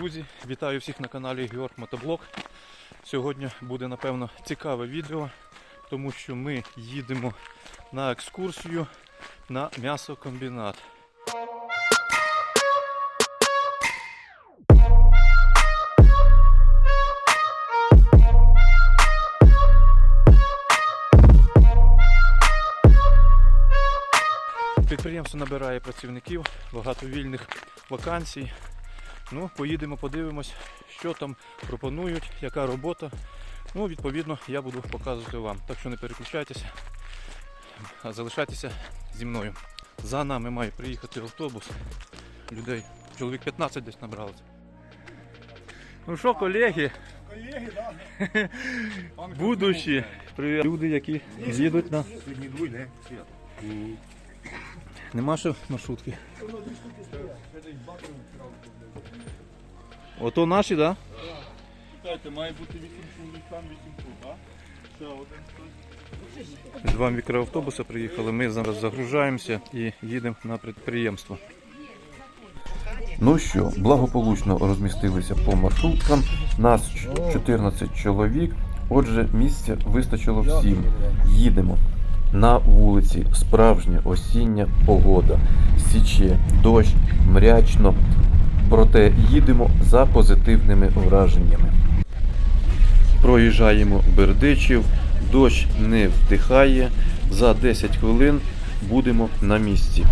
Друзі, вітаю всіх на каналі Георг Мотоблог. Сьогодні буде напевно цікаве відео, тому що ми їдемо на екскурсію на м'ясокомбінат. Підприємство набирає працівників, багато вільних вакансій. Ну, поїдемо, подивимось, що там пропонують, яка робота. Ну, відповідно, я буду показувати вам. Так що не переключайтеся, а залишайтеся зі мною. За нами має приїхати автобус. Людей. Чоловік 15 десь набралося. Ну що, колеги, Колеги, да. привіт. люди, які їдуть на. Сьогодні дуй, не? Нема ще маршрутки. Ото наші, так? Да? Чекайте, має бути 8 чоловік там, 8 тут, так? Ще один хтось. Два мікроавтобуси приїхали. Ми зараз загружаємося і їдемо на підприємство. Ну що, благополучно розмістилися по маршруткам. Нас 14 чоловік. Отже, місця вистачило всім. Їдемо. На вулиці справжня осіння погода. Січе, дощ, мрячно. Проте їдемо за позитивними враженнями. Проїжджаємо Бердичів, дощ не вдихає. За 10 хвилин будемо на місці.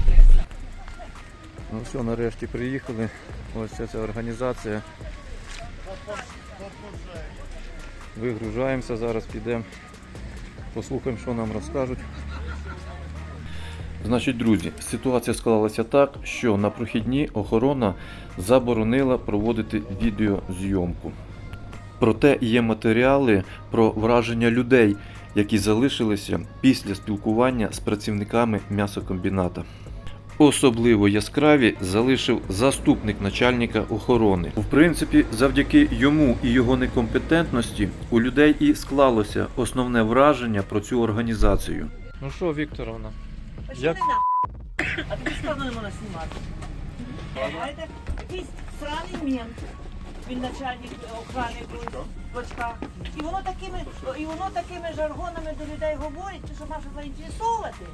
Ну все, нарешті приїхали. Ось ця, ця організація. Вигружаємося, зараз підемо. Послухаємо, що нам розкажуть. Значить, друзі, ситуація склалася так, що на прохідні охорона заборонила проводити відеозйомку. Проте є матеріали про враження людей, які залишилися після спілкування з працівниками м'ясокомбіната. Особливо яскраві залишив заступник начальника охорони. В принципі, завдяки йому і його некомпетентності у людей і склалося основне враження про цю організацію. Ну що, Вікторовна? Як- А тобі сказано не можна знімати. Знаєте, якийсь сраний мент, він начальник охорони був в очках. І воно такими, і воно такими жаргонами до людей говорить, що може заінтересовувати.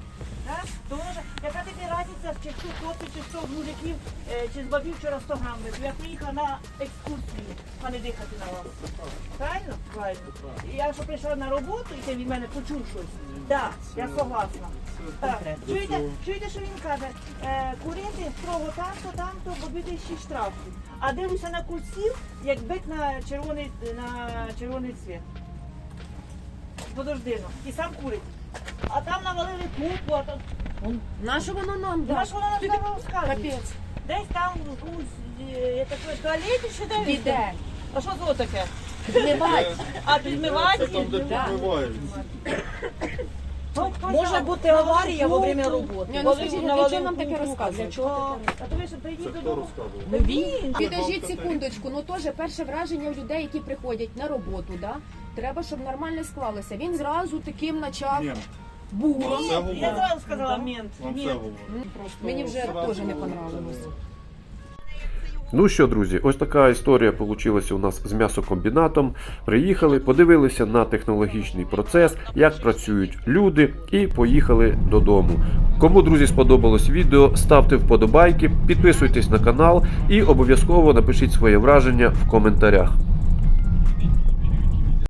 Так? То воно ж, яка тобі разниця, чи хто хлопці, чи хто мужиків, е, чи з бабів вчора 100 грам випив. Я приїхала на екскурсію, а не дихати на вас. Правильно? Правильно. І я що прийшла на роботу, і ти від мене почув щось. Так, я согласна. Чуєте, чуєте, що він каже? Е, курити строго там-то, там-то, бо 2000 штрафів. А дивлюся на курсів, як бик на червоний, на червоний цвіт. Подожди, ну. І сам курить. А там навалили купу, а там... На що воно нам Да. дасть? що вона нам треба розказує? Капець. Десь там комусь, е, я так в туалеті чи де? він? Піде. А що це таке? Змивать. А підмивати? Там, де Да. підбивають. Може бути аварія во время роботи. Ні, ну скажіть, для чого нам таке розказує? Для чого? А то ви що прийдіть Це хто додому? розказував? Ну він. Підождіть секундочку, ну теж перше враження у людей, які приходять на роботу, да? треба, щоб нормально склалося. Він зразу таким почав Ні, Це говорить. Я зразу сказала мент. вам це говорить. Мені вже теж не понравилось. Ну що, друзі, ось така історія вийшла у нас з м'ясокомбінатом. Приїхали, подивилися на технологічний процес, як працюють люди, і поїхали додому. Кому, друзі, сподобалось відео, ставте вподобайки, підписуйтесь на канал і обов'язково напишіть своє враження в коментарях.